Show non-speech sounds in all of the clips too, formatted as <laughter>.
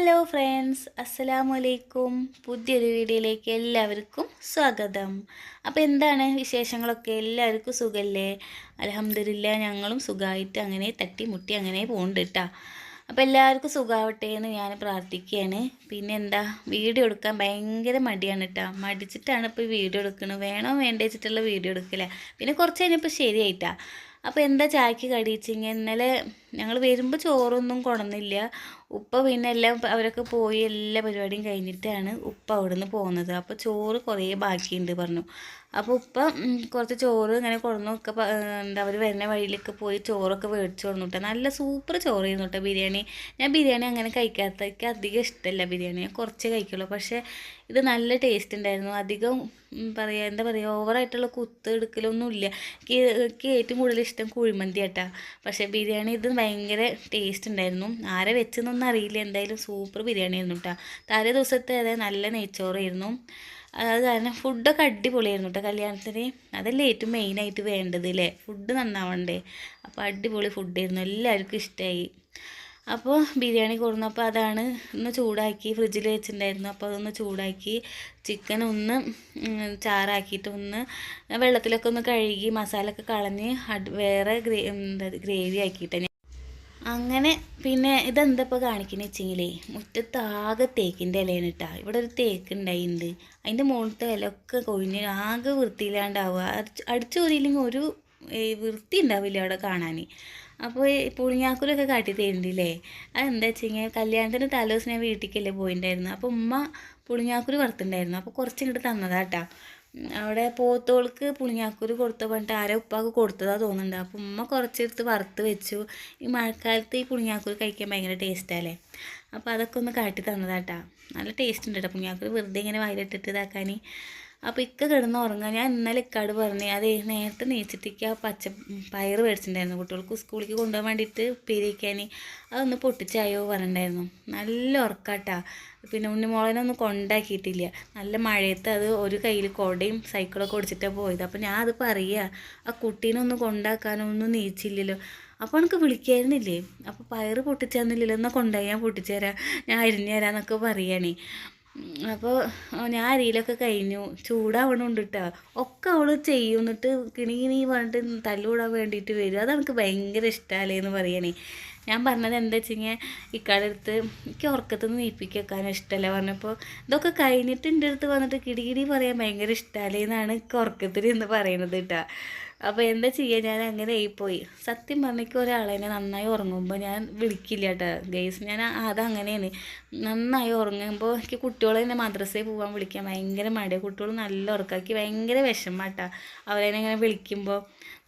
Hello friends അസ്സലാമു അലൈക്കും പുതിയൊരു വീഡിയോയിലേക്ക് എല്ലാവർക്കും സ്വാഗതം. അപ്പോൾ എന്താണ് വിശേഷങ്ങളൊക്കെ? എല്ലാവർക്കും സുഖമല്ലേ അലഹമ്മദില്ല ഞങ്ങളും സുഖമായിട്ട് അങ്ങനെ തട്ടി മുട്ടി അങ്ങനെ പോകുന്നുണ്ട് കേട്ടോ അപ്പോൾ എല്ലാവർക്കും സുഖമാവട്ടെ എന്ന് ഞാൻ പ്രാർത്ഥിക്കുകയാണ്. പിന്നെ എന്താ? വീഡിയോ എടുക്കാൻ ഭയങ്കര മടിയാണ് കേട്ടോ മടിച്ചിട്ടാണ് ഇപ്പോൾ വീഡിയോ എടുക്കുന്നത് വേണോ വേണ്ടേ വെച്ചിട്ടുള്ള വീഡിയോ എടുക്കില്ല പിന്നെ കുറച്ച് കഴിഞ്ഞപ്പോൾ ശരിയായിട്ടാ അപ്പോൾ എന്താ ചായക്ക് കടിയിച്ചിങ്ങനെ ഇന്നലെ ഞങ്ങൾ വരുമ്പോൾ ചോറൊന്നും കൊണ്ടുവന്നില്ല. ഉപ്പ പിന്നെ എല്ലാം അവരൊക്കെ പോയി എല്ലാ പരിപാടിയും കഴിഞ്ഞിട്ടാണ് ഉപ്പ അവിടെ നിന്ന് പോകുന്നത്. അപ്പോൾ ചോറ് കുറേ ബാക്കിയുണ്ട് പറഞ്ഞു. അപ്പോൾ ഉപ്പ കുറച്ച് ചോറ് ഇങ്ങനെ കൊണ്ടു ഒക്കെ എന്താ അവർ വരുന്ന വഴിയിലൊക്കെ പോയി ചോറൊക്കെ മേടിച്ച് കൊണ്ടു കേട്ടോ നല്ല സൂപ്പർ ചോറായിരുന്നു കേട്ടോ ബിരിയാണി. ഞാൻ ബിരിയാണി അങ്ങനെ കഴിക്കാത്ത അധികം ഇഷ്ടമല്ല ബിരിയാണി. ഞാൻ കുറച്ച് കഴിക്കുള്ളൂ. പക്ഷേ ഇത് നല്ല ടേസ്റ്റ് ഉണ്ടായിരുന്നു അധികം പറയുക പറയാ എന്താ പറയുക ഓവറായിട്ടുള്ള കുത്ത് എടുക്കലൊന്നും ഇല്ല എനിക്ക് എനിക്ക് ഏറ്റവും കൂടുതൽ ഇഷ്ടം കുഴിമന്തി ആട്ടാ. പക്ഷേ ബിരിയാണി ഇത് ഭയങ്കര ടേസ്റ്റ് ഉണ്ടായിരുന്നു ആരെ വെച്ചെന്നൊന്നും അറിയില്ല. എന്തായാലും സൂപ്പർ ബിരിയാണി ആയിരുന്നു കേട്ടോ തലേ ദിവസത്തെ അതായത് നല്ല നെയ്ച്ചോറായിരുന്നു. അത് കാരണം ഫുഡൊക്കെ അടിപൊളിയായിരുന്നു കേട്ടോ കല്യാണത്തിന്. അതല്ലേ ഏറ്റവും മെയിനായിട്ട് വേണ്ടത് അല്ലേ ഫുഡ് നന്നാവണ്ടേ? അപ്പോൾ അടിപൊളി ഫുഡായിരുന്നു എല്ലാവർക്കും ഇഷ്ടമായി അപ്പോൾ ബിരിയാണി കൊടുന്നപ്പോൾ അതാണ് ഒന്ന് ചൂടാക്കി ഫ്രിഡ്ജിൽ വെച്ചിട്ടുണ്ടായിരുന്നു. അപ്പോൾ അതൊന്ന് ചൂടാക്കി ചിക്കൻ ഒന്ന് ചാറാക്കിയിട്ട് ഒന്ന് വെള്ളത്തിലൊക്കെ ഒന്ന് കഴുകി മസാലൊക്കെ കളഞ്ഞ് വേറെ ഗ്രേ ഗ്രേവി ആക്കിയിട്ട് അങ്ങനെ പിന്നെ ഇതെന്താ ഇപ്പോൾ കാണിക്കുന്നത് വെച്ചെങ്കിലേ? മുറ്റത്താകെ തേക്കിന്റെ ഇലയാണ് കേട്ടോ ഇവിടെ ഒരു തേക്ക് ഉണ്ടായിട്ടുണ്ട് അതിന്റെ മുകളിലത്തെ ഇലയൊക്കെ കൊഴിഞ്ഞ് ആകെ വൃത്തിയില്ലാണ്ടാവുക അടിച്ച് അടിച്ചോരിയില്ലെങ്കിൽ ഒരു വൃത്തി ഉണ്ടാവില്ല അവിടെ കാണാൻ അപ്പോൾ ഈ പുളിങ്ങാക്കുലൊക്കെ കാട്ടി തരുന്നില്ലേ? അതെന്താ വെച്ച് കഴിഞ്ഞാൽ കല്യാണത്തിന് തലേദിവസം ഞാൻ വീട്ടിലേക്കല്ലേ പോയിട്ടുണ്ടായിരുന്നു അപ്പോൾ ഉമ്മ പുളിങ്ങാക്കുരു വറുത്തുണ്ടായിരുന്നു. അപ്പോൾ കുറച്ചിങ്ങോട്ട് തന്നതാട്ടാ അവിടെ പോത്തോൾക്ക് പുളിങ്ങാക്കൂര് കൊടുത്ത പറഞ്ഞിട്ട് ആരെ ഉപ്പാക്ക് കൊടുത്തതാ തോന്നുന്നുണ്ട്. അപ്പോൾ ഉമ്മ കുറച്ചെടുത്ത് വറുത്ത് വെച്ചു. ഈ മഴക്കാലത്ത് ഈ പുളിങ്ങാക്കൂര് കഴിക്കാൻ ഭയങ്കര ടേസ്റ്റല്ലേ അപ്പോൾ അതൊക്കെ ഒന്ന് കാട്ടി തന്നതാട്ടാ. നല്ല ടേസ്റ്റ് ഉണ്ട് കേട്ടോ പുളിങ്ങാക്കൂര്. വെറുതെ ഇങ്ങനെ വയലിട്ടിട്ട് ഇതാക്കാൻ അപ്പോൾ ഇക്ക കിടന്ന് ഉറങ്ങാൻ ഞാൻ ഇന്നലെ ഇക്കാട് പറഞ്ഞു അതേ നേരത്തെ നീച്ചിട്ടേക്ക് ആ പച്ച പയർ മേടിച്ചിട്ടുണ്ടായിരുന്നു കുട്ടികൾക്ക് സ്കൂളിലേക്ക് കൊണ്ടുപോകാൻ വേണ്ടിയിട്ട് ഉപ്പേരിക്കാൻ അതൊന്ന് പൊട്ടിച്ചായോ പറഞ്ഞിട്ടുണ്ടായിരുന്നു. നല്ല ഉറക്കാട്ടാ. പിന്നെ ഉണ്ണിമോളനൊന്നും കൊണ്ടാക്കിയിട്ടില്ല. നല്ല മഴയത്ത് അത് ഒരു കയ്യിൽ കുടയും സൈക്കിളൊക്കെ ഓടിച്ചിട്ടാണ് പോയത്. അപ്പോൾ ഞാൻ അത് പറയുക ആ കുട്ടീനൊന്നും കൊണ്ടാക്കാനൊന്നും നീച്ചില്ലല്ലോ. അപ്പോൾ എനിക്ക് വിളിക്കായിരുന്നില്ലേ? അപ്പോൾ പയർ പൊട്ടിച്ചാന്നില്ലല്ലോ എന്നാൽ കൊണ്ടുപോയി ഞാൻ പൊട്ടിച്ചു തരാം ഞാൻ അരിഞ്ഞു തരാമെന്നൊക്കെ പറയുകയാണേ അപ്പോൾ ഞാൻ അരിയിലൊക്കെ കഴിഞ്ഞു. ചൂടാവണുണ്ട് കേട്ടോ ഒക്കെ അവൾ ചെയ്യും. എന്നിട്ട് കിണി കിണി പറഞ്ഞിട്ട് തല്ലുകൂടാൻ വേണ്ടിയിട്ട് വരും. അത് എനിക്ക് ഭയങ്കര ഇഷ്ടമല്ലേ എന്ന് പറയണേ. ഞാൻ പറഞ്ഞത് എന്താ വെച്ച് കഴിഞ്ഞാൽ ഇക്കാലടുത്ത് എനിക്ക് ഉറക്കത്തു നിന്ന് നീപ്പിക്കാൻ ഇഷ്ടമല്ല പറഞ്ഞപ്പോൾ ഇതൊക്കെ കഴിഞ്ഞിട്ട് എന്റെ അടുത്ത് വന്നിട്ട് കിടികിടി പറയാൻ ഭയങ്കര ഇഷ്ടമല്ലേ എന്നാണ് ഉറക്കത്തിൽ എന്ന് പറയണത് കേട്ടോ അപ്പോൾ എന്താ ചെയ്യുക ഞാൻ അങ്ങനെ ആയിപ്പോയി സത്യം പറഞ്ഞിക്ക് ഒരാളെന്നെ നന്നായി ഉറങ്ങുമ്പോൾ ഞാൻ വിളിക്കില്ല കേട്ടോ ഗൈസ് ഞാൻ അതങ്ങനെയാണ് നന്നായി ഉറങ്ങുമ്പോൾ എനിക്ക് കുട്ടികളെ തന്നെ മദ്രസയിൽ പോകാൻ വിളിക്കാൻ ഭയങ്കര മടിയാണ് കുട്ടികൾ നല്ല ഉറക്കാക്കി ഭയങ്കര വിഷമാട്ടാ അവരെന്നെ ഇങ്ങനെ വിളിക്കുമ്പോൾ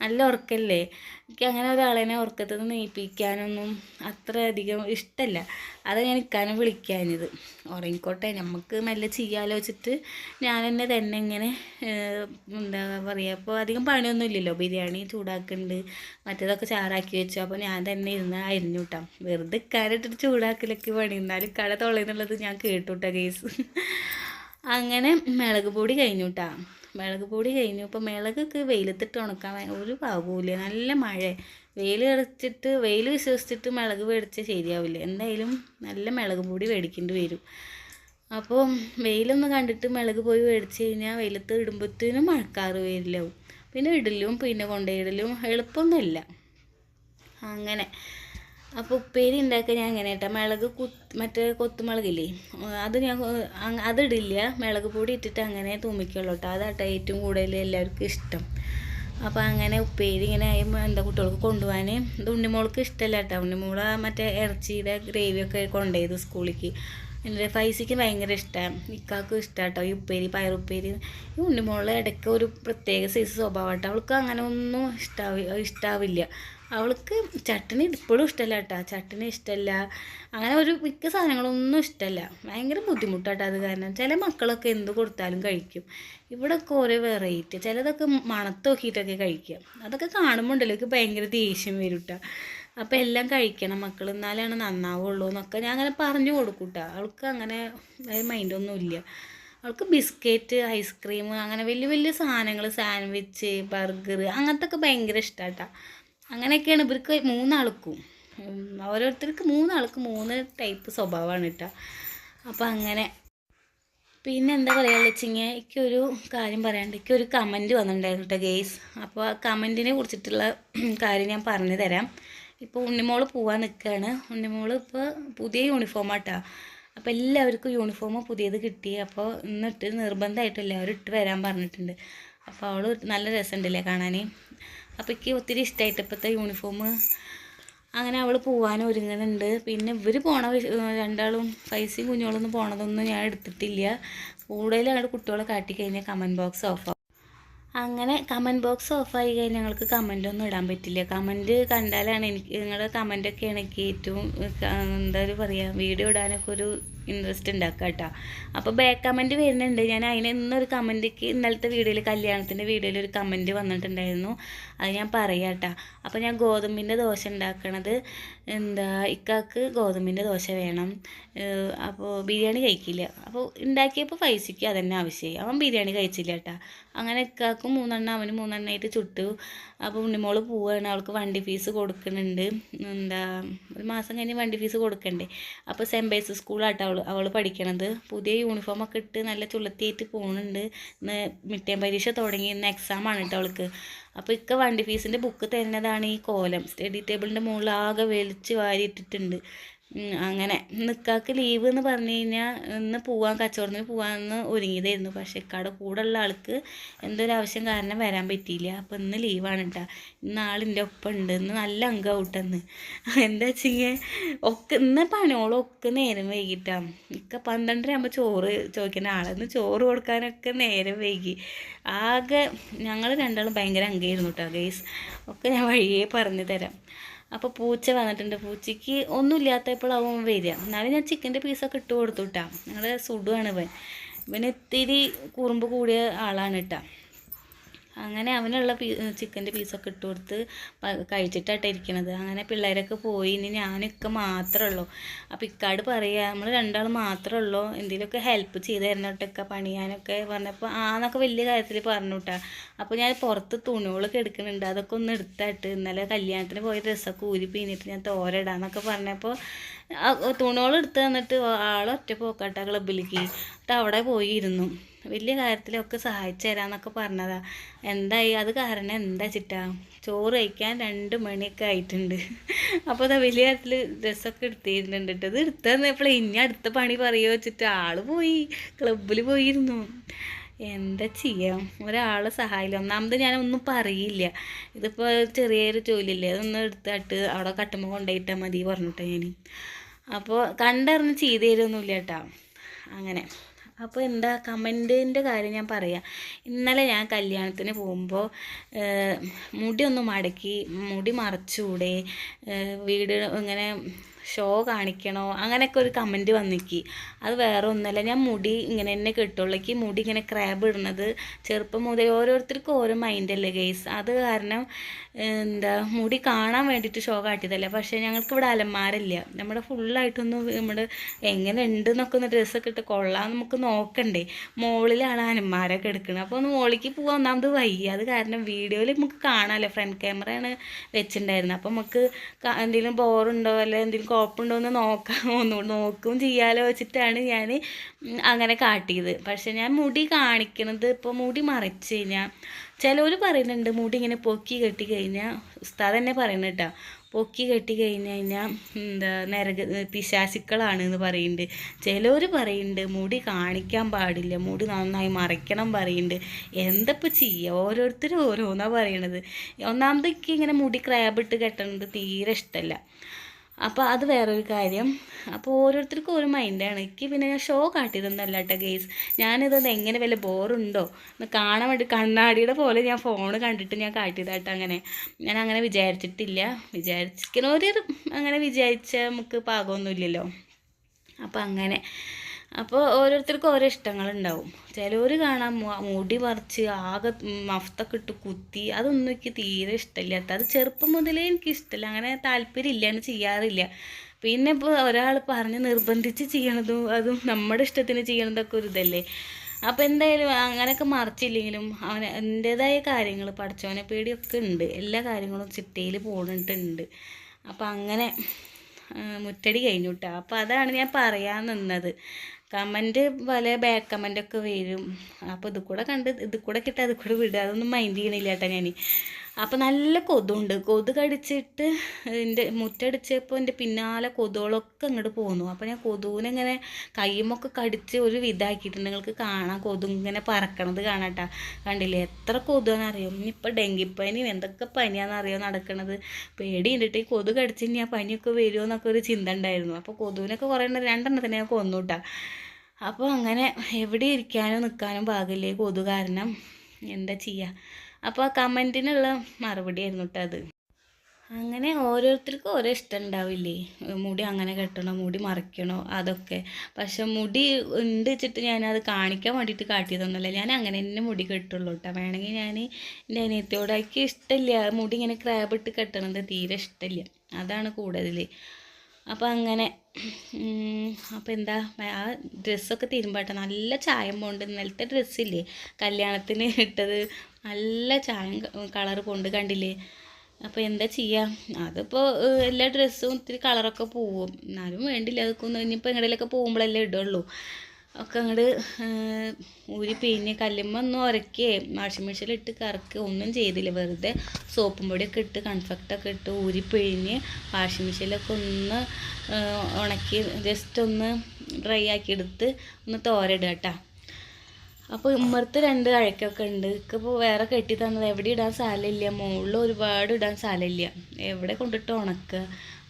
നല്ല ഉറക്കല്ലേ? എനിക്ക് അങ്ങനെ ഒരാളെന്നെ ഉറക്കത്തിൽ നിന്ന് നീപ്പിക്കാനൊന്നും അത്ര അധികം ഇഷ്ടമല്ല അത് ഞാൻ ഇക്കാനും വിളിക്കാഞ്ഞത്. ഉറങ്ങിക്കോട്ടെ നമുക്ക് നല്ല ചെയ്യാലോചിച്ചിട്ട് ഞാൻ എന്നെ തന്നെ ഇങ്ങനെ എന്താ പറയുക അപ്പോൾ അധികം പണിയൊന്നും ഇല്ലല്ലോ ബിരിയാണി ചൂടാക്കുന്നുണ്ട് മറ്റേതൊക്കെ ചാറാക്കി വെച്ചു. അപ്പോൾ ഞാൻ തന്നെ ഇരുന്ന് അരിഞ്ഞു കിട്ടാം വെറുതെ ഇക്കാരിട്ടിട്ട് ചൂടാക്കലൊക്കെ പണി. എന്നാലും കട തൊള്ളയെന്നുള്ളത് ഞാൻ കേട്ടുട്ടാ കേസ് അങ്ങനെ മിളക് പൊടി കഴിഞ്ഞു കേട്ടാ മിളക് പൊടി കഴിഞ്ഞു. ഇപ്പോൾ മിളകൊക്കെ വെയിലത്തിട്ട് ഉണക്കാൻ ഒരു പാകവുമില്ല നല്ല മഴ. വെയിൽ അടച്ചിട്ട് വെയിൽ വിശ്വസിച്ചിട്ട് മിളക് മേടിച്ചാൽ ശരിയാവില്ല. എന്തായാലും നല്ല മിളക് പൊടി മേടിക്കേണ്ടി വരും. അപ്പോൾ വെയിലൊന്ന് കണ്ടിട്ട് മിളക് പോയി മേടിച്ച് കഴിഞ്ഞാൽ വെയിലത്ത് ഇടുമ്പോഴത്തേനും മഴക്കാറ് വെയിലാവും പിന്നെ ഇടലും പിന്നെ കൊണ്ടുപോയിടലും എളുപ്പമൊന്നുമില്ല. അങ്ങനെ. അപ്പോൾ ഉപ്പേരി ഉണ്ടാക്കാൻ ഞാൻ അങ്ങനെ കേട്ടോ. മിളക് കുത്ത് മറ്റേ കൊത്തുമുളകില്ലേ അത് ഞാൻ അതിടില്ല മിളക് പൊടി ഇട്ടിട്ട് അങ്ങനെ തൂമിക്കുള്ളൂ കേട്ടോ. അതാട്ടോ ഏറ്റവും കൂടുതൽ എല്ലാവർക്കും ഇഷ്ടം. അപ്പോൾ അങ്ങനെ ഉപ്പേരി ഇങ്ങനെ എന്താ കുട്ടികൾക്ക് കൊണ്ടുപോകാൻ. ഇത് ഉണ്ണിമോൾക്ക് ഇഷ്ടമല്ല കേട്ടോ. ഉണ്ണിമോൾ മറ്റേ ഇറച്ചിയുടെ ഗ്രേവിയൊക്കെ കൊണ്ടുപോയത് സ്കൂളിലേക്ക്. എന്റെ ഫൈസിക്ക് ഭയങ്കര ഇഷ്ടമാണ് ഇക്കാക്കും ഇഷ്ടമാണ് കേട്ടോ ഈ ഉപ്പേരി പയറുപ്പേരി ഈ ഉണ്ണിമോളെ ഇടയ്ക്ക് ഒരു പ്രത്യേക സൈസ് സ്വഭാവം കേട്ടോ അവൾക്ക് അങ്ങനെ ഒന്നും ഇഷ്ടാവില്ല ഇഷ്ടാവില്ല. അവൾക്ക് ചട്ടണി ഇപ്പോഴും ഇഷ്ടമല്ല കേട്ടോ. ചട്ടണി ഇഷ്ടമല്ല. അങ്ങനെ ഒരു മിക്ക സാധനങ്ങളൊന്നും ഇഷ്ടമല്ല. ഭയങ്കര ബുദ്ധിമുട്ടാട്ടോ അത് കാരണം. ചില മക്കളൊക്കെ എന്ത് കൊടുത്താലും കഴിക്കും. ഇവിടെയൊക്കെ ഓരോ വെറൈറ്റി ചിലതൊക്കെ മണത്ത് നോക്കിയിട്ടൊക്കെ കഴിക്കുക. അതൊക്കെ കാണുമ്പോൾ ഉണ്ടല്ലോ എനിക്ക് ഭയങ്കര ദേഷ്യം വരും കേട്ടോ. അപ്പോൾ എല്ലാം കഴിക്കണം. മക്കൾ എന്നാലാണ് നന്നാവുള്ളൂ എന്നൊക്കെ ഞാൻ അങ്ങനെ പറഞ്ഞു കൊടുക്കൂട്ടാ. കേട്ടോ അവൾക്ക് അങ്ങനെ മൈൻഡൊന്നും ഇല്ല. അവൾക്ക് ബിസ്ക്കറ്റ് ഐസ്ക്രീം അങ്ങനെ വലിയ വലിയ സാധനങ്ങൾ സാൻഡ്വിച്ച് ബർഗർ അങ്ങനത്തെ ഒക്കെ ഭയങ്കര ഇഷ്ടമാട്ടാ അങ്ങനെയൊക്കെയാണ് ഇവർക്ക് മൂന്നാൾക്കും. ഓരോരുത്തർക്ക് മൂന്നാൾക്ക് മൂന്ന് ടൈപ്പ് സ്വഭാവമാണ് കേട്ടോ അപ്പോൾ അങ്ങനെ. പിന്നെ എന്താ പറയുക വെച്ചിങ്ങനെ എനിക്കൊരു കാര്യം പറയാണ്ട് എനിക്കൊരു കമന്റ് വന്നിട്ടുണ്ടായിരുന്നു കേട്ടോ ഗെയ്സ്. അപ്പോൾ ആ കമന്റിനെ കുറിച്ചിട്ടുള്ള കാര്യം ഞാൻ പറഞ്ഞു തരാം. ഇപ്പോൾ ഉണ്ണിമോൾ പോവാൻ നിൽക്കുകയാണ് ഉണ്ണിമോൾ ഇപ്പോൾ പുതിയ യൂണിഫോമാട്ടാ അപ്പോൾ എല്ലാവർക്കും യൂണിഫോം പുതിയത് കിട്ടി. അപ്പോൾ ഇന്നിട്ട് നിർബന്ധമായിട്ട് എല്ലാവരും ഇട്ട് വരാൻ പറഞ്ഞിട്ടുണ്ട്. അപ്പോൾ അവൾ നല്ല രസമുണ്ടല്ലേ കാണാൻ അപ്പോൾ എനിക്ക് ഒത്തിരി ഇഷ്ടമായിട്ട് ഇപ്പോഴത്തെ യൂണിഫോം അങ്ങനെ അവൾ പോവാൻ ഒരുങ്ങുന്നുണ്ട് പിന്നെ ഇവർ പോണ രണ്ടാളും പൈസയും കുഞ്ഞോളൊന്നും പോണതൊന്നും ഞാൻ എടുത്തിട്ടില്ല. കൂടുതൽ അങ്ങോട്ട് കുട്ടികളെ കാട്ടിക്കഴിഞ്ഞാൽ കമന്റ് ബോക്സ് ഓഫ് അങ്ങനെ കമന്റ് ബോക്സ് ഓഫായി കഴിഞ്ഞാൽ ഞങ്ങൾക്ക് കമന്റ് ഒന്നും ഇടാൻ പറ്റില്ല. കമന്റ് കണ്ടാലാണ് എനിക്ക് നിങ്ങളുടെ കമന്റൊക്കെയാണ് എനിക്ക് ഏറ്റവും എന്താ പറയുക വീഡിയോ ഇടാനൊക്കെ ഒരു ഇൻട്രസ്റ്റ് ഉണ്ടാക്കുക കേട്ടോ അപ്പോൾ ബാക്ക് കമന്റ് വരുന്നുണ്ട്. ഞാൻ അതിന് ഇന്നൊരു കമന്റിക്ക് ഇന്നലത്തെ വീഡിയോയിൽ കല്യാണത്തിന്റെ വീഡിയോയിൽ ഒരു കമന്റ് വന്നിട്ടുണ്ടായിരുന്നു. അത് ഞാൻ പറയാം കേട്ടോ അപ്പോൾ ഞാൻ ഗോതമ്പിന്റെ ദോശ ഉണ്ടാക്കണത് എന്താ ഇക്കാക്ക് ഗോതമ്പിന്റെ ദോശ വേണം. അപ്പോൾ ബിരിയാണി കഴിക്കില്ല. അപ്പോൾ ഉണ്ടാക്കിയപ്പോൾ പൈസയ്ക്ക് അതന്നെ ആവശ്യമായി അവൻ ബിരിയാണി കഴിച്ചില്ല കേട്ടോ അങ്ങനെ ഇക്കാക്കും മൂന്നെണ്ണം അവന് മൂന്നെണ്ണമായിട്ട് ചുട്ടു. അപ്പോൾ ഉണ്ണിമോൾ പോവുകയാണ് അവൾക്ക് വണ്ടി ഫീസ് കൊടുക്കുന്നുണ്ട്. എന്താ ഒരു മാസം കഴിഞ്ഞ് വണ്ടി ഫീസ് കൊടുക്കണ്ടേ. അപ്പോൾ ബേസ് സ്കൂളാട്ടോ അവൾ അവൾ പഠിക്കണത്. പുതിയ യൂണിഫോമൊക്കെ ഇട്ട് നല്ല ചുളത്തിയേറ്റ് പോകുന്നുണ്ട് ഇന്ന് മിഡ് പരീക്ഷ തുടങ്ങി ഇന്ന് എക്സാമാണ് കേട്ടോ അവൾക്ക്. അപ്പോൾ ഇക്ക വണ്ടി ഫീസിന്റെ ബുക്ക് തരുന്നതാണ് ഈ കോലം. സ്റ്റഡി ടേബിളിന്റെ മുകളിൽ ആകെ വലിച്ച് വാരി ഇട്ടിട്ടുണ്ട് ഉം, അങ്ങനെ. നിക്കാക്ക് ലീവ് എന്ന് പറഞ്ഞു കഴിഞ്ഞാൽ ഇന്ന് പോവാൻ കച്ചവടത്തിന് പോകാമെന്ന് ഒരുങ്ങിയതായിരുന്നു. പക്ഷേ ഇക്കാടെ കൂടെയുള്ള ആൾക്ക് എന്തൊരു ആവശ്യം കാരണം വരാൻ പറ്റിയില്ല. അപ്പോൾ ഇന്ന് ലീവാണ് കേട്ടോ ഇന്ന് ആളിന്റെ ഒപ്പം ഉണ്ട് ഇന്ന് നല്ല അംഗമായിട്ടെന്ന് എന്താ വെച്ചാൽ ഒക്കെ ഇന്ന് പണിയോളം ഒക്കെ നേരം വൈകിട്ടാണ് ഇക്ക പന്ത്രണ്ടര ആകുമ്പോൾ ചോറ് ചോദിക്കുന്ന ആളെന്ന് ചോറ് കൊടുക്കാനൊക്കെ നേരം വൈകി. ആകെ ഞങ്ങൾ രണ്ടാളും ഭയങ്കര അങ്കയായിരുന്നു കേട്ടോ ഗൈസ്. ഒക്കെ ഞാൻ വഴിയേ പറഞ്ഞു തരാം. അപ്പോൾ പൂച്ച വന്നിട്ടുണ്ട്. പൂച്ചയ്ക്ക് ഒന്നുമില്ലാത്തപ്പോൾ അവൻ വരിക. എന്നാലും ഞാൻ ചിക്കന്റെ പീസൊക്കെ ഇട്ട് കൊടുത്തു കേട്ടാ ഞങ്ങളുടെ സുഡുവാണ് ഇവൻ. ഇവന് ഇത്തിരി കുറുമ്പ് കൂടിയ ആളാണ് കേട്ടാ അങ്ങനെ അവനുള്ള പീ ചിക്കന്റെ പീസൊക്കെ ഇട്ട് കൊടുത്ത് കഴിച്ചിട്ടാട്ടോ ഇരിക്കണത്. അങ്ങനെ പിള്ളേരൊക്കെ പോയി ഇനി ഞാനൊക്കെ മാത്രമേ ഉള്ളൂ അപ്പോൾ ഇക്കാട് പറയുക നമ്മൾ രണ്ടാൾ മാത്രമേ ഉള്ളൂ എന്തെങ്കിലുമൊക്കെ ഹെൽപ്പ് ചെയ്ത് തരണോട്ടൊക്കെ പണിയാനൊക്കെ പറഞ്ഞപ്പോൾ ആ എന്നൊക്കെ വലിയ കാര്യത്തിൽ പറഞ്ഞു കേട്ടാ അപ്പോൾ ഞാൻ പുറത്ത് തുണികളൊക്കെ എടുക്കുന്നുണ്ട് അതൊക്കെ ഒന്ന് എടുത്തായിട്ട് ഇന്നലെ കല്യാണത്തിന് പോയ ഡ്രസ്സൊക്കെ ഊരി പിന്നിട്ട് ഞാൻ തോരടാന്നൊക്കെ പറഞ്ഞപ്പോൾ തുണികൾ എടുത്ത് തന്നിട്ട് ആൾ ഒറ്റ പോക്കാട്ട ക്ലബിലേക്ക് എന്നിട്ട് അവിടെ പോയി ഇരുന്നു. വലിയ കാര്യത്തിലൊക്കെ സഹായിച്ചു തരാന്നൊക്കെ പറഞ്ഞതാ. എന്തായി? അത് കാരണം എന്താ ചിട്ടാ? ചോറ് കഴിക്കാൻ രണ്ട് മണിയൊക്കെ ആയിട്ടുണ്ട്. അപ്പോൾ അതാ വലിയ കാര്യത്തിൽ ഡ്രസ്സൊക്കെ എടുത്തിരുന്നുണ്ട് കേട്ടോ. ഇത് തന്നപ്പോഴേ ഇനി അടുത്ത പണി പറയുമോ വെച്ചിട്ട് ആൾ പോയി. ക്ലബ്ബിൽ പോയിരുന്നു. എന്താ ചെയ്യാം? ഒരാളെ സഹായില്ല. ഒന്നാമത് ഞാനൊന്നും പറയില്ല. ഇതിപ്പോൾ ചെറിയൊരു ജോലിയില്ലേ? അതൊന്ന് എടുത്തിട്ട് അവിടെ കട്ടുമ്പോൾ കൊണ്ടുപോയിട്ടാൽ മതി പറഞ്ഞിട്ട് ഞാൻ അപ്പോൾ കണ്ടറിഞ്ഞ് ചെയ്തു തരുമൊന്നുമില്ല കേട്ടോ. അങ്ങനെ. അപ്പോൾ എന്താ കമന്റിന്റെ കാര്യം ഞാൻ പറയാം. ഇന്നലെ ഞാൻ കല്യാണത്തിന് പോകുമ്പോൾ മുടി ഒന്ന് മടക്കി മുടി മറച്ചുകൂടെ വീട് ഇങ്ങനെ ഷോ കാണിക്കണോ? അങ്ങനെയൊക്കെ ഒരു കമന്റ് വന്നിക്ക്. അത് വേറെ ഒന്നുമല്ല ഞാൻ മുടി ഇങ്ങനെ തന്നെ കിട്ടുള്ളേക്ക് മുടി ഇങ്ങനെ ക്രാബ് ഇടുന്നത് ചെറുപ്പം മുതൽ ഓരോരുത്തർക്കും ഓരോ മൈൻഡല്ലേ ഗെയ്സ് അത് കാരണം എന്താ മുടി കാണാൻ വേണ്ടിയിട്ട് ഷോ കാട്ടിയതല്ല? പക്ഷേ ഞങ്ങൾക്ക് ഇവിടെ അലമാരില്ല നമ്മുടെ ഫുള്ളായിട്ടൊന്ന് നമ്മുടെ എങ്ങനെ ഉണ്ട് എന്നൊക്കെ ഒന്ന് ഡ്രസ്സൊക്കെ ഇട്ട് കൊള്ളാം നമുക്ക് നോക്കണ്ടേ. മോളിലാണ് അലമാരൊക്കെ എടുക്കുന്നത് അപ്പോൾ ഒന്ന് മുകളിലേക്ക് പോകാൻ ഒന്നാമത് വയ്യ. അത് കാരണം വീഡിയോയിൽ നമുക്ക് കാണാമല്ലോ. ഫ്രണ്ട് ക്യാമറയാണ് വെച്ചിട്ടുണ്ടായിരുന്നത്. അപ്പോൾ നമുക്ക് എന്തെങ്കിലും ബോറുണ്ടോ അല്ലെ എന്തെങ്കിലും കുഴപ്പമുണ്ടോ എന്ന് നോക്കാം <laughs> നോക്കും ചെയ്യാലോ വെച്ചിട്ടാണ് ഞാൻ അങ്ങനെ കാട്ടിയത്. പക്ഷെ ഞാൻ മുടി കാണിക്കണത് ഇപ്പോൾ മുടി മറിച്ച് കഴിഞ്ഞാൽ ചിലവർ പറയുന്നുണ്ട് മുടി ഇങ്ങനെ പൊക്കി കെട്ടി കഴിഞ്ഞാൽ ഉസ്താദ് തന്നെ പറയുന്നത് കേട്ടോ. പൊക്കി കെട്ടി കഴിഞ്ഞ് കഴിഞ്ഞാൽ എന്താ നരക പിശാസിക്കളാണ് എന്ന് പറയുന്നുണ്ട് ചിലവർ പറയുന്നുണ്ട് മുടി കാണിക്കാൻ പാടില്ല മുടി നന്നായി മറയ്ക്കണം പറയുന്നുണ്ട് എന്തപ്പോൾ ചെയ്യുക ഓരോരുത്തരും ഓരോന്നാണ് പറയണത്. ഒന്നാമതൊക്കെ ഇങ്ങനെ മുടി ക്രാബ് ഇട്ട് കെട്ടണത് തീരെ ഇഷ്ടമല്ല അപ്പോൾ അത് വേറൊരു കാര്യം. അപ്പോൾ ഓരോരുത്തർക്കും ഒരു മൈൻഡാണ്. എനിക്ക് പിന്നെ ഞാൻ ഷോ കാട്ടിയതൊന്നല്ല കേട്ടോ ഗെയ്സ് ഞാനിതൊന്ന് എങ്ങനെ വല്ല ബോറുണ്ടോ? എന്ന് കാണാൻ വേണ്ടി കണ്ണാടിയുടെ പോലെ ഞാൻ ഫോൺ കണ്ടിട്ട് ഞാൻ കാട്ടിയതാട്ടോ അങ്ങനെ. ഞാൻ അങ്ങനെ വിചാരിച്ചിട്ടില്ല. വിചാരിച്ചിരിക്കണവർ അങ്ങനെ വിചാരിച്ച നമുക്ക് പാകമൊന്നുമില്ലല്ലോ. അപ്പം അങ്ങനെ. അപ്പോൾ ഓരോരുത്തർക്കും ഓരോ ഇഷ്ടങ്ങളുണ്ടാവും. ചിലവർ കാണാൻ മുടി പറിച്ച് ആകെ മഫ്തൊക്കെ ഇട്ട് കുത്തി അതൊന്നും എനിക്ക് തീരെ ഇഷ്ടമില്ലാത്ത അത് ചെറുപ്പം മുതലേ എനിക്ക് ഇഷ്ടമില്ല അങ്ങനെ താല്പര്യമില്ല ചെയ്യാറില്ല. പിന്നെ ഇപ്പോൾ ഒരാൾ പറഞ്ഞ് നിർബന്ധിച്ച് ചെയ്യണതും അതും നമ്മുടെ ഇഷ്ടത്തിന് ചെയ്യണതൊക്കെ ഒരു ഇതല്ലേ. അപ്പോൾ എന്തായാലും അങ്ങനെയൊക്കെ മറിച്ചില്ലെങ്കിലും അവന് എന്റേതായ കാര്യങ്ങൾ പഠിച്ചവനെ പേടിയൊക്കെ ഉണ്ട്. എല്ലാ കാര്യങ്ങളും ചിട്ടയിൽ പോണിട്ടുണ്ട്. അപ്പോൾ അങ്ങനെ മുറ്റടി കഴിഞ്ഞു കേട്ടോ അപ്പോൾ അതാണ് ഞാൻ പറയാൻ നിന്നത്. കമന്റ് പല ബാക്ക് കമന്റൊക്കെ വരും. അപ്പോൾ ഇത് കൂടെ കണ്ട് ഇത് കൂടെ കിട്ടാൻ ഇത് കൂടെ വിടുക അതൊന്നും മൈൻഡ് ചെയ്യണില്ല കേട്ടോ ഞാൻ അപ്പോൾ നല്ല കൊതുണ്ട്. കൊതു കടിച്ചിട്ട് എന്റെ മുറ്റടിച്ചപ്പോൾ എന്റെ പിന്നാലെ കൊതുകളൊക്കെ ഇങ്ങോട്ട് പോന്നു. അപ്പോൾ ഞാൻ കൊതുവിനെ ഇങ്ങനെ കയ്യുമൊക്കെ കടിച്ച് ഒരു വിധാക്കിയിട്ടുണ്ട്. നിങ്ങൾക്ക് കാണാം. കൊതു ഇങ്ങനെ പറക്കണത് കാണാട്ടാ. കണ്ടില്ലേ? എത്ര കൊതുവാണെന്നറിയോ ഇനിയിപ്പോൾ ഡെങ്കിപ്പനി എന്തൊക്കെ പനിയാണെന്ന് പനിയാണെന്നറിയോ നടക്കണത്? പേടിയുണ്ടിട്ട് ഈ കൊതു കടിച്ച് ഇനി ആ പനിയൊക്കെ വരുമോ എന്നൊക്കെ ഒരു ചിന്ത ഉണ്ടായിരുന്നു. അപ്പോൾ കൊതുവിനൊക്കെ കുറേ രണ്ടെണ്ണത്തിനെ ഞാൻ കൊന്നുട്ടാ. അപ്പോൾ അങ്ങനെ എവിടെ ഇരിക്കാനോ നിൽക്കാനും പാകില്ലേ കൊതു കാരണം. എന്താ ചെയ്യുക അപ്പോൾ ആ കമന്റിനുള്ള മറുപടി ആയിരുന്നു കേട്ടോ അത്. അങ്ങനെ ഓരോരുത്തർക്കും ഓരോ ഇഷ്ടം ഉണ്ടാവില്ലേ മുടി അങ്ങനെ കെട്ടണോ മുടി മറിക്കണോ അതൊക്കെ. പക്ഷെ മുടി ഉണ്ട് വെച്ചിട്ട് ഞാനത് കാണിക്കാൻ വേണ്ടിയിട്ട് കാട്ടിയതൊന്നുമല്ല. ഞാൻ അങ്ങനെ തന്നെ മുടി കെട്ടുള്ളൂ കേട്ടോ വേണമെങ്കിൽ ഞാൻ എന്റെ അനിയത്തിയോട് ഇഷ്ടമില്ല. മുടി ഇങ്ങനെ ക്രാബ് ഇട്ട് കെട്ടണത് തീരെ ഇഷ്ടമില്ല. അതാണ് കൂടുതൽ അപ്പോൾ അങ്ങനെ അപ്പോൾ എന്താ ആ ഡ്രസ്സൊക്കെ തിരുമ്പാട്ടെ നല്ല ചായം പോണ്ട്. ഇന്നലത്തെ ഡ്രസ്സില്ലേ കല്യാണത്തിന് ഇട്ടത്. നല്ല ചായം കളർ പോണ്ട് കണ്ടില്ലേ. അപ്പോൾ എന്താ ചെയ്യുക അതിപ്പോൾ എല്ലാ ഡ്രസ്സും ഇത്തിരി കളറൊക്കെ പോവും. എന്നാലും വേണ്ടില്ല അതൊക്കെ ഒന്ന് ഇനിയിപ്പോൾ എങ്ങടെയൊക്കെ പോകുമ്പോഴല്ലേ ഇടുള്ളൂ. ഒക്കെ അങ്ങോട്ട് ഊരി പിഴിഞ്ഞ് കല്ലുമ്മ ഒന്നും ഉരക്കേ വാഷിംഗ് മെഷീനിലിട്ട് കറക്കുക ഒന്നും ചെയ്തില്ല. വെറുതെ സോപ്പും പൊടിയൊക്കെ ഇട്ട് കൺഫക്റ്റൊക്കെ ഇട്ട് ഊരി പിഴിഞ്ഞ് വാഷിംഗ് മെഷീനിലൊക്കെ ഒന്ന് ഉണക്കി ജസ്റ്റ് ഒന്ന് ഡ്രൈ ആക്കി എടുത്ത് ഒന്ന് തോരയിടുക കേട്ടോ അപ്പോൾ ഉമ്മർത്ത് രണ്ട് അഴക്കൊക്കെ ഉണ്ട്. ഇപ്പോൾ വേറെ കെട്ടി തന്നത് എവിടെ ഇടാൻ സ്ഥലമില്ല. മുകളിൽ ഒരുപാട് ഇടാൻ സ്ഥലമില്ല. എവിടെ കൊണ്ടിട്ട് ഉണക്കുക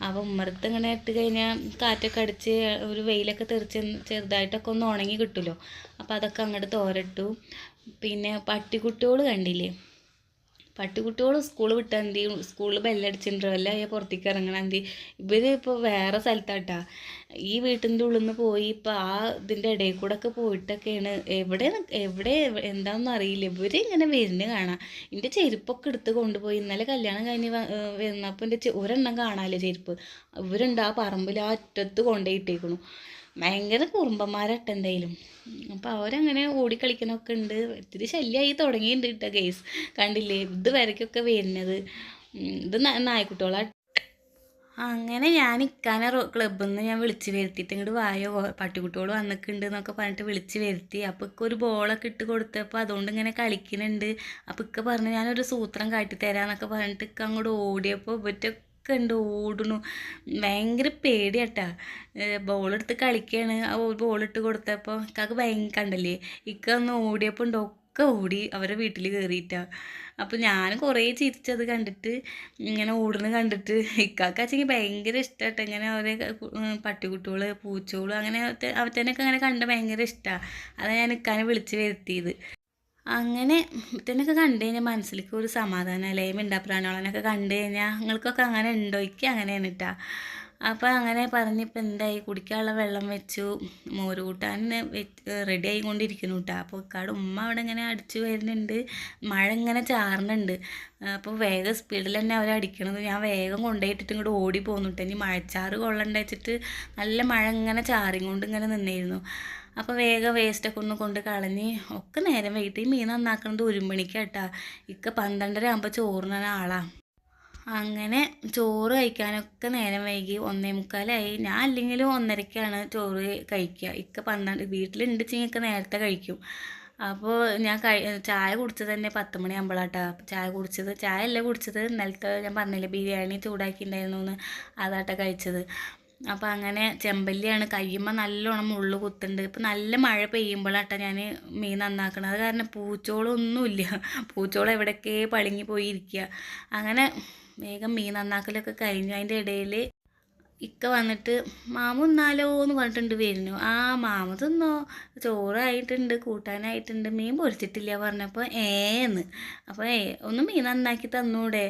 അപ്പോൾ ഉമ്മർത്ത് ഇങ്ങനെ ഇട്ട് കഴിഞ്ഞാൽ കാറ്റൊക്കെ അടിച്ച് ഒരു വെയിലൊക്കെ തെറിച്ച് ചെറുതായിട്ടൊക്കെ ഒന്ന് ഉണങ്ങി കിട്ടുമല്ലോ. അപ്പോൾ അതൊക്കെ അങ്ങോട്ട് തോരട്ടു. പിന്നെ പട്ടിക്കുട്ടികൾ കണ്ടില്ലേ? പട്ടിക്കുട്ടികൾ സ്കൂൾ വിട്ടാന്തി സ്കൂളിൽ ബെല്ലടിച്ചിട്ടുണ്ടല്ല അയ്യ പുറത്തേക്ക് ഇറങ്ങണന്തി ഇവർ ഇപ്പോൾ വേറെ സ്ഥലത്താട്ടാ. ഈ വീട്ടിന്റെ ഉള്ളിൽ നിന്ന് പോയി ഇപ്പോൾ ആ ഇതിന്റെ ഇടയിൽ കൂടെ ഒക്കെ പോയിട്ടൊക്കെയാണ്. എവിടെ എവിടെ എന്താണെന്ന് അറിയില്ല. ഇവർ ഇങ്ങനെ വരുന്നത് കാണാം. എന്റെ ചെരുപ്പൊക്കെ എടുത്ത് കൊണ്ടുപോയി. ഇന്നലെ കല്യാണം കഴിഞ്ഞ് വന്നപ്പോൾ എന്റെ ഒരെണ്ണം കാണാമല്ലോ ചെരുപ്പ്. ഇവരുണ്ട് ആ പറമ്പിൽ ആ അറ്റത്ത് കൊണ്ടുപോയി ഇട്ടേക്കണു ഭയങ്കര കുറുമ്പന്മാരട്ട എന്തായാലും. അപ്പോൾ അവരങ്ങനെ ഓടിക്കളിക്കണമൊക്കെ ഉണ്ട്. ഇത്തിരി ശല്യമായി തുടങ്ങിയിട്ടുണ്ട് കേട്ടോ ഗെയ്സ് കണ്ടില്ലേ? ഇത് വരയ്ക്കൊക്കെ വരുന്നത്. ഇത് നായ്ക്കുട്ടികളാണ് നായ്ക്കുട്ടികളാ. അങ്ങനെ ഞാൻ ഇക്കാന ക്ലബ്ബിൽ നിന്ന് ഞാൻ വിളിച്ച് വരുത്തിയിട്ട് ഇങ്ങോട്ട് വായോ പട്ടിക്കുട്ടികൾ വന്നിട്ടുണ്ട് എന്നൊക്കെ പറഞ്ഞിട്ട് വിളിച്ച് വരുത്തി. അപ്പോൾ ഇക്ക ഒരു ബോളൊക്കെ ഇട്ട് കൊടുത്തപ്പോൾ അതുകൊണ്ട് ഇങ്ങനെ കളിക്കുന്നുണ്ട് അപ്പോൾ ഇക്ക പറഞ്ഞ് ഞാനൊരു സൂത്രം കാട്ടിത്തരാന്നൊക്കെ പറഞ്ഞിട്ട് ഇക്ക അങ്ങോട്ട് ഓടിയപ്പോൾ ഇവറ്റൊക്കെ ഉണ്ട് ഓടുന്നു. ഭയങ്കര പേടിയാട്ടാ. ബോളെടുത്ത് കളിക്കുകയാണ് ആ ബോളിട്ട് കൊടുത്തപ്പോൾ ഇക്കാക്ക് ഭയങ്കര കണ്ടല്ലേ? ഇക്ക ഒന്ന് ഓടിയപ്പോൾ ഉണ്ട്? ഒക്കെ ഓടി അവരെ വീട്ടിൽ കയറിയിട്ട അപ്പോൾ ഞാൻ കുറേ ചിരിച്ചത് കണ്ടിട്ട് ഇങ്ങനെ ഓടുന്ന കണ്ടിട്ട് ഇക്കാക്കാച്ചെങ്കിൽ ഭയങ്കര ഇഷ്ടമായിട്ട് ഇങ്ങനെ അവരെ പട്ടിക്കുട്ടികൾ പൂച്ചകൾ അങ്ങനെ അവറ്റനൊക്കെ അങ്ങനെ കണ്ട ഭയങ്കര ഇഷ്ടമാണ് അതാണ് ഞാൻ ഇക്കാനെ വിളിച്ച് വരുത്തിയത്. അങ്ങനെ ഇവറ്റനൊക്കെ കണ്ടു കഴിഞ്ഞാൽ മനസ്സിലേക്ക് ഒരു സമാധാനം അല്ലേ? മിണ്ടാപ്രാണികളനൊക്കെ കണ്ടു കഴിഞ്ഞാൽ നിങ്ങൾക്കൊക്കെ അങ്ങനെ ഉണ്ടോ? എനിക്ക് അങ്ങനെയാണ് കേട്ടാ അപ്പോൾ അങ്ങനെ പറഞ്ഞിപ്പോൾ എന്തായി? കുടിക്കാനുള്ള വെള്ളം വെച്ചു. മോര് കൂട്ടാൻ റെഡി ആയിക്കൊണ്ടിരിക്കുന്നു കേട്ടോ അപ്പോൾ ഇക്കാട് ഉമ്മ അവിടെ ഇങ്ങനെ അടിച്ചു വരുന്നുണ്ട്. മഴ ഇങ്ങനെ ചാറുന്നുണ്ട്. അപ്പോൾ വേഗം സ്പീഡിൽ തന്നെ അവർ അടിക്കണത്. ഞാൻ വേഗം കൊണ്ടുപോയിട്ടിട്ട് ഇങ്ങോട്ട് ഓടി കേട്ടോ ഇനി മഴച്ചാറ് കൊള്ളണ്ട വെച്ചിട്ട് നല്ല മഴ ഇങ്ങനെ ചാറിക്കൊണ്ട് ഇങ്ങനെ നിന്നിരുന്നു. അപ്പോൾ വേഗം വേസ്റ്റൊക്കെ ഒന്ന് കൊണ്ട് കളഞ്ഞ് ഒക്കെ നേരം വൈകിട്ട് ഈ മീൻ നന്നാക്കുന്നത് ഒരു മണിക്കാട്ടാ ഇക്ക പന്ത്രണ്ടര ആകുമ്പോൾ ചോറിനാണ് ആളാ. അങ്ങനെ ചോറ് കഴിക്കാനൊക്കെ നേരം വൈകി ഒന്നേ മുക്കാലായി. ഞാൻ അല്ലെങ്കിലും ഒന്നരക്കാണ് ചോറ് കഴിക്കുക ഇക്ക പന്ത്രണ്ട് വീട്ടിലുണ്ട് ഒക്കെ നേരത്തെ കഴിക്കും. അപ്പോൾ ഞാൻ കഴി ചായ കുടിച്ചത് തന്നെ പത്ത് മണിയാകുമ്പോഴാട്ടാ ചായ കുടിച്ചത് ചായ അല്ല കുടിച്ചത്. ഇന്നലത്തെ ഞാൻ പറഞ്ഞില്ലേ ബിരിയാണി ചൂടാക്കിയിട്ടുണ്ടായിരുന്നു എന്ന് അതാട്ടാ കഴിച്ചത്. അപ്പോൾ അങ്ങനെ ചെമ്പല്ലിയാണ് കയ്യുമ്പോൾ നല്ലോണം മുള്ളു കുത്തുണ്ട് ഇപ്പം നല്ല മഴ പെയ്യുമ്പോഴാട്ടോ ഞാൻ മീൻ നന്നാക്കണത്. അത് കാരണം പൂച്ചോളൊന്നുമില്ല. പൂച്ചോളം എവിടെയൊക്കെ പളിങ്ങി പോയി ഇരിക്കുക അങ്ങനെ വേഗം മീൻ നന്നാക്കലൊക്കെ കഴിഞ്ഞു. അതിന്റെ ഇടയിൽ ഇക്ക വന്നിട്ട് മാമ ഉന്നാലോ എന്ന് പറഞ്ഞിട്ടുണ്ട് വരുന്നു ആ മാമ തിന്നോ. ചോറായിട്ടുണ്ട് കൂട്ടാനായിട്ടുണ്ട്. മീൻ പൊരിച്ചിട്ടില്ല പറഞ്ഞപ്പോൾ ഏന്ന് അപ്പോൾ ഏ ഒന്ന് മീൻ നന്നാക്കി തന്നൂടെ.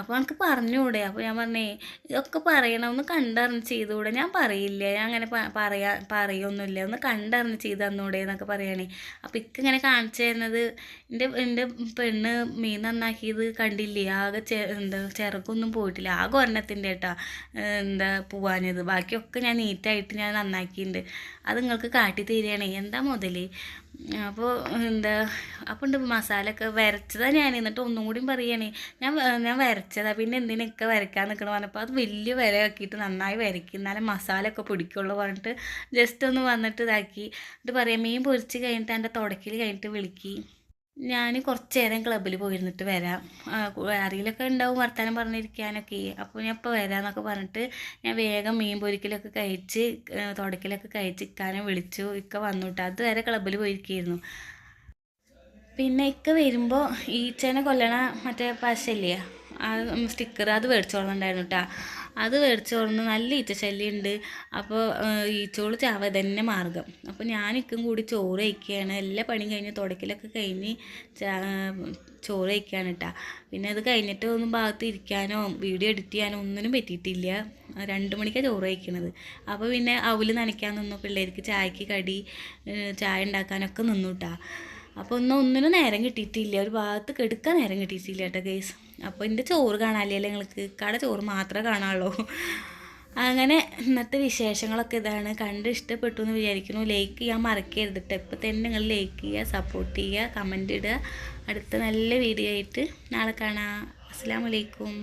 അപ്പോൾ എനിക്ക് പറഞ്ഞൂടെ. അപ്പോൾ ഞാൻ പറഞ്ഞേ ഇതൊക്കെ പറയണം ഒന്ന് കണ്ടറിഞ്ഞ് ചെയ്തുകൂടെ ഞാൻ പറയില്ല. ഞാൻ അങ്ങനെ പറയാ പറയൊന്നുമില്ല ഒന്ന് കണ്ടറിഞ്ഞ് ചെയ്ത് തന്നൂടെ എന്നൊക്കെ പറയണേ. അപ്പോൾ ഇക്ക ഇങ്ങനെ കാണിച്ചു തരുന്നത് എന്റെ എന്റെ പെണ്ണ് മീൻ നന്നാക്കിയത് കണ്ടില്ലേ. ആകെ ചെ എന്താ ചിറകൊന്നും പോയിട്ടില്ല. ആകെ ഒരെണ്ണത്തിന്റെ കേട്ടോ എന്താ പോവാഞ്ഞത്. ബാക്കിയൊക്കെ ഞാൻ നീറ്റായിട്ട് ഞാൻ നന്നാക്കിയിട്ടുണ്ട് അത് നിങ്ങൾക്ക് കാട്ടി തരികയാണ്. എന്താ മുതൽ അപ്പോൾ എന്താ അപ്പോൾ ഉണ്ട് മസാല ഒക്കെ വരച്ചതാണ് ഞാൻ എന്നിട്ട് ഒന്നും കൂടി പറയുകയാണ് ഞാൻ ഞാൻ വരച്ചതാണ് പിന്നെ എന്തിനൊക്കെ വരയ്ക്കാൻ നിൽക്കണം പറഞ്ഞപ്പോൾ അത് വലിയ വില ആക്കിയിട്ട് നന്നായി വരയ്ക്കും. എന്നാലും മസാല ഒക്കെ പിടിക്കുള്ളൂ പറഞ്ഞിട്ട് ജസ്റ്റ് ഒന്ന് വന്നിട്ട് ഇതാക്കി. എന്നിട്ട് പറയാം മീൻ പൊരിച്ച് കഴിഞ്ഞിട്ട് എന്റെ തുടക്കിൽ കഴിഞ്ഞിട്ട് വിളിക്കി. ഞാൻ കുറച്ച് നേരം ക്ലബ്ബിൽ പോയിരുന്നിട്ട് വരാം. ആരെങ്കിലുമൊക്കെ ഉണ്ടാവും വർത്തമാനം പറഞ്ഞിരിക്കാനൊക്കെ. അപ്പോൾ ഞാൻ ഇപ്പോൾ വരാമെന്നൊക്കെ പറഞ്ഞിട്ട് ഞാൻ വേഗം മീൻ പൊരിക്കലൊക്കെ കഴിച്ച് തുടക്കിലൊക്കെ കഴിച്ച് ഇക്കാനെ വിളിച്ചു. ഇക്ക വന്നു കേട്ടോ അതുവരെ ക്ലബ്ബിൽ പോയിരിക്കുകയായിരുന്നു പിന്നെ ഇക്ക വരുമ്പോൾ ഈച്ചേനെ കൊല്ലണ മറ്റേ പശയില്ലേ? ആ സ്റ്റിക്കർ അത് മേടിച്ചോളുന്നുണ്ടായിരുന്നു കേട്ടോ അത് മേടിച്ചോളുന്ന നല്ല ഈച്ച ശല്യം ഉണ്ട് അപ്പോൾ ഈച്ചോൾ ചാവ തന്നെ മാർഗം. അപ്പോൾ ഞാനിക്കും കൂടി ചോറ് കഴിക്കുകയാണ് എല്ലാ പണിയും കഴിഞ്ഞ് തുടക്കിലൊക്കെ കഴിഞ്ഞ് ചോറ് കഴിക്കുകയാണ് കേട്ടോ പിന്നെ അത് കഴിഞ്ഞിട്ട് ഒന്നും ഭാഗത്ത് ഇരിക്കാനോ വീഡിയോ എഡിറ്റ് ചെയ്യാനോ ഒന്നിനും പറ്റിയിട്ടില്ല. രണ്ട് മണിക്കാണ് ചോറ് വയ്ക്കണത് അപ്പോൾ പിന്നെ അവൽ നനയ്ക്കാൻ നിന്നു. പിള്ളേർക്ക് ചായക്ക് കടി ചായ ഉണ്ടാക്കാനൊക്കെ നിന്നു കേട്ടോ അപ്പോൾ ഒന്നും ഒന്നിനും നേരം കിട്ടിയിട്ടില്ല. ഒരു ഭാഗത്ത് കെടുക്കാൻ നേരം കിട്ടിയിട്ടില്ല കേട്ടോ കേസ് അപ്പോൾ എന്റെ ചോറ് കാണാല്ലേ? നിങ്ങൾക്ക്? കട ചോറ് മാത്രമേ കാണാനുള്ളൂ അങ്ങനെ ഇന്നത്തെ വിശേഷങ്ങളൊക്കെ ഇതാണ്. കണ്ട് ഇഷ്ടപ്പെട്ടു എന്ന് വിചാരിക്കുന്നു. ലൈക്ക് ചെയ്യാൻ മറക്കരുത് കേട്ടോ. ഇപ്പോൾ തന്നെ നിങ്ങൾ ലൈക്ക് ചെയ്യുക സപ്പോർട്ട് ചെയ്യുക കമന്റ് ഇടുക. അടുത്ത നല്ല വീഡിയോ ആയിട്ട് നാളെ കാണാം. അസ്സാം വലൈക്കും